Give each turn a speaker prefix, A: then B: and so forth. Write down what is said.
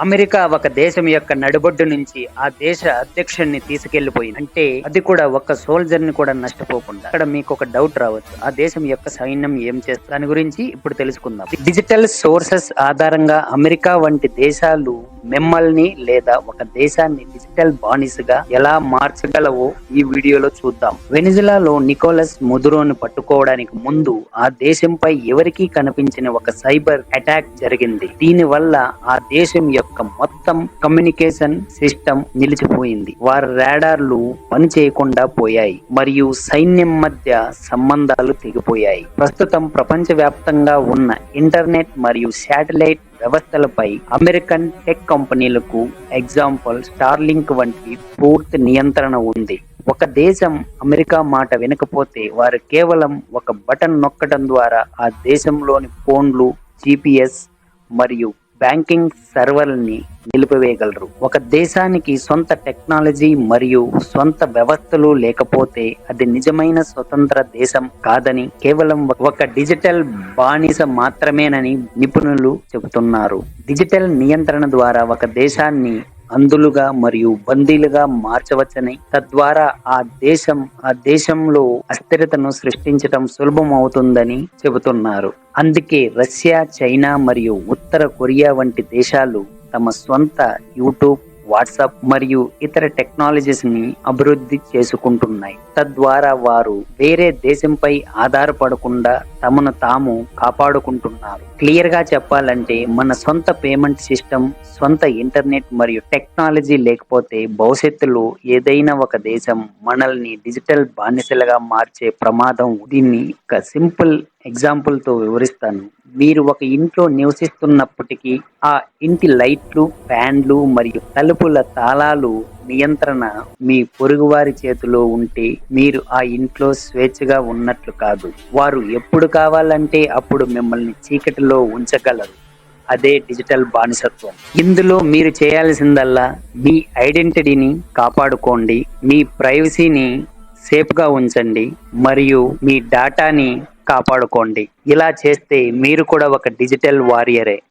A: America ఒక దేశం యొక్క నడిబొడ్డు నుంచి ఆ దేశ అధ్యక్షుడిని తీసుకెళ్ళిపోయింది అంటే అది కూడా ఒక సోల్జర్ని కూడా నష్టపోకుండా. అక్కడ మీకు ఒక డౌట్ రావచ్చు ఆ దేశం యొక్క సైన్యం ఏం చేస్తుంది? దాని గురించి ఇప్పుడు తెలుసుకుందాం. డిజిటల్ సోర్సెస్ ఆధారంగా అమెరికా వంటి దేశాలు మిమ్మల్ని లేదా ఒక దేశాన్ని డిజిటల్ బానిసగా ఎలా మార్చగలవో ఈ వీడియోలో చూద్దాం. వెనిజులాలో నికోలస్ ముదురోను పట్టుకోవడానికి ముందు ఆ దేశంపై ఎవరికీ కనిపించిన ఒక సైబర్ అటాక్ జరిగింది. దీని వల్ల ఆ దేశం యొక్క మొత్తం కమ్యూనికేషన్ సిస్టమ్ నిలిచిపోయింది. వారి రాడార్లు పని చేయకుండా పోయాయి మరియు సైన్యం మధ్య సంబంధాలు తెగిపోయాయి. ప్రస్తుతం ప్రపంచ వ్యాప్తంగా ఉన్న ఇంటర్నెట్ మరియు శాటిలైట్ వ్యవస్థలపై అమెరికన్ టెక్ కంపెనీలకు ఎగ్జాంపుల్ స్టార్లింక్ వంటి పూర్తి నియంత్రణ ఉంది. ఒక దేశం అమెరికా మాట వినకపోతే వారు కేవలం ఒక బటన్ నొక్కడం ద్వారా ఆ దేశంలోని ఫోన్లు జిపిఎస్ మరియు బ్యాంకింగ్ సర్వర్ని నిలిపివేయగలరు. ఒక దేశానికి సొంత టెక్నాలజీ మరియు సొంత వ్యవస్థలు లేకపోతే అది నిజమైన స్వతంత్ర దేశం కాదని కేవలం ఒక డిజిటల్ బానిస మాత్రమేనని నిపుణులు చెబుతున్నారు. డిజిటల్ నియంత్రణ ద్వారా ఒక దేశాన్ని అందులుగా మరియు బందీలుగా మార్చవచ్చని. తద్వారా ఆ దేశం ఆ దేశంలో అస్థిరతను సృష్టించడం సులభం అవుతుందని చెబుతున్నారు. అందుకే రష్యా చైనా మరియు ఉత్తర కొరియా వంటి దేశాలు తమ స్వంత యూట్యూబ్ వాట్సాప్ మరియు ఇతర టెక్నాలజీస్ని అభివృద్ధి చేసుకుంటున్నాయి. తద్వారా వారు వేరే దేశంపై ఆధారపడకుండా తమను తాము కాపాడుకుంటున్నారు. క్లియర్గా చెప్పాలంటే మన సొంత పేమెంట్ సిస్టమ్ సొంత ఇంటర్నెట్ మరియు టెక్నాలజీ లేకపోతే భవిష్యత్తులో ఏదైనా ఒక దేశం మనల్ని డిజిటల్ బానిసలుగా మార్చే ప్రమాదం దీన్ని ఒక సింపుల్ ఎగ్జాంపుల్తో వివరిస్తాను. మీరు ఒక ఇంట్లో నివసిస్తున్నప్పటికీ ఆ ఇంటి లైట్లు ఫ్యాన్లు మరియు తలుపుల తాళాలు నియంత్రణ మీ పొరుగువారి చేతిలో ఉంటే మీరు ఆ ఇంట్లో స్వేచ్ఛగా ఉన్నట్లు కాదు. వారు ఎప్పుడు కావాలంటే అప్పుడు మిమ్మల్ని చీకటిలో ఉంచగలరు. అదే డిజిటల్ బానిసత్వం. ఇందులో మీరు చేయాల్సిందల్లా మీ ఐడెంటిటీని కాపాడుకోండి. మీ ప్రైవసీని సేఫ్గా ఉంచండి. మరియు మీ డాటాని కాపాడుకోండి. ఇలా చేస్తే మీరు కూడా ఒక డిజిటల్ వారియరే.